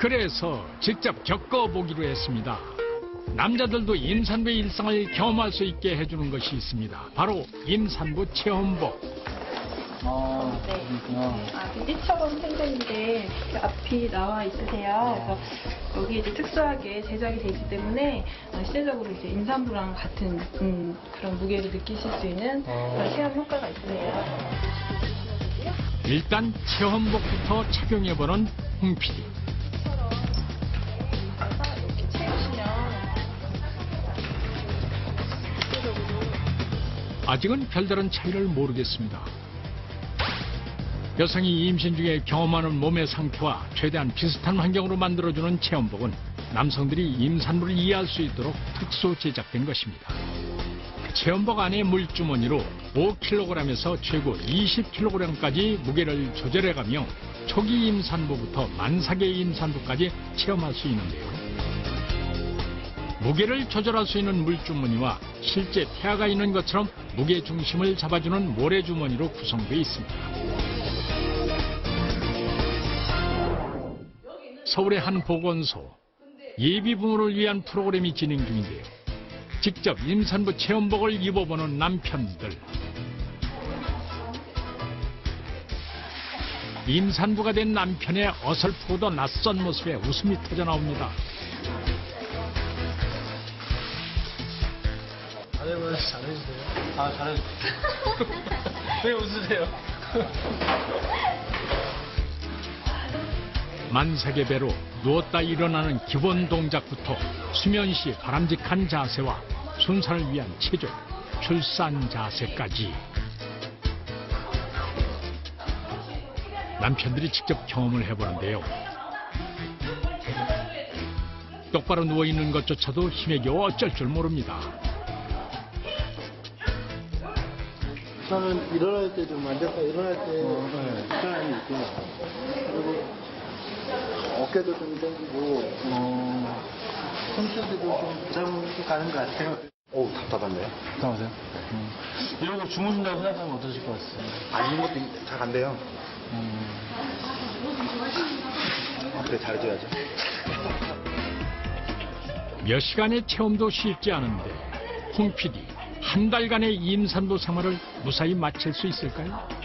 그래서 직접 겪어보기로 했습니다. 남자들도 임산부의 일상을 경험할 수 있게 해주는 것이 있습니다. 바로 임산부 체험복. 아, 네. 아, 띠처럼 생겼는데 그 앞이 나와 있으세요. 그래서 여기 이제 특수하게 제작이 되어 있기 때문에 어, 시대적으로 이제 임산부랑 같은 음, 그런 무게를 느끼실 수 있는 그런 체험 효과가 있으세요. 일단 체험복부터 착용해보는 홍 PD. 그 아직은 별다른 차이를 모르겠습니다. 여성이 임신 중에 경험하는 몸의 상태와 최대한 비슷한 환경으로 만들어주는 체험복은 남성들이 임산부를 이해할 수 있도록 특수 제작된 것입니다. 체험복 안에 물주머니로 5kg에서 최고 20kg까지 무게를 조절해가며 초기 임산부부터 만삭의 임산부까지 체험할 수 있는데요. 무게를 조절할 수 있는 물주머니와 실제 태아가 있는 것처럼 무게 중심을 잡아주는 모래주머니로 구성되어 있습니다. 서울의 한 보건소 예비 부모를 위한 프로그램이 진행 중인데요. 직접 임산부 체험복을 입어보는 남편들. 임산부가 된 남편의 어설프고도 낯선 모습에 웃음이 터져 나옵니다. 잘해보세요. 잘해주세요. 아, 잘해주세요. 왜 웃으세요? 만삭의 배로 누웠다 일어나는 기본 동작부터 수면 시 바람직한 자세와 순산을 위한 체조, 출산 자세까지 남편들이 직접 경험을 해보는데요. 똑바로 누워있는 것조차도 힘에 겨워 어쩔 줄 모릅니다. 저는 일어날 때 좀 앉아서 일어날 때 네. 불편함이 있고요. 그리고 어깨도 좀 당기고 어, 손톱에도 좀 부담이 가는 것 같아요. 어우 답답한데요? 괜찮으세요? 음. 이런 거 주무신다고 생각하면 어떠실 것? 아 이런 것도 잘 안 돼요. 음. 앞에 잘해줘야죠. 몇 시간의 체험도 쉽지 않은데 홍 PD 한 달간의 임산부 생활을 무사히 마칠 수 있을까요?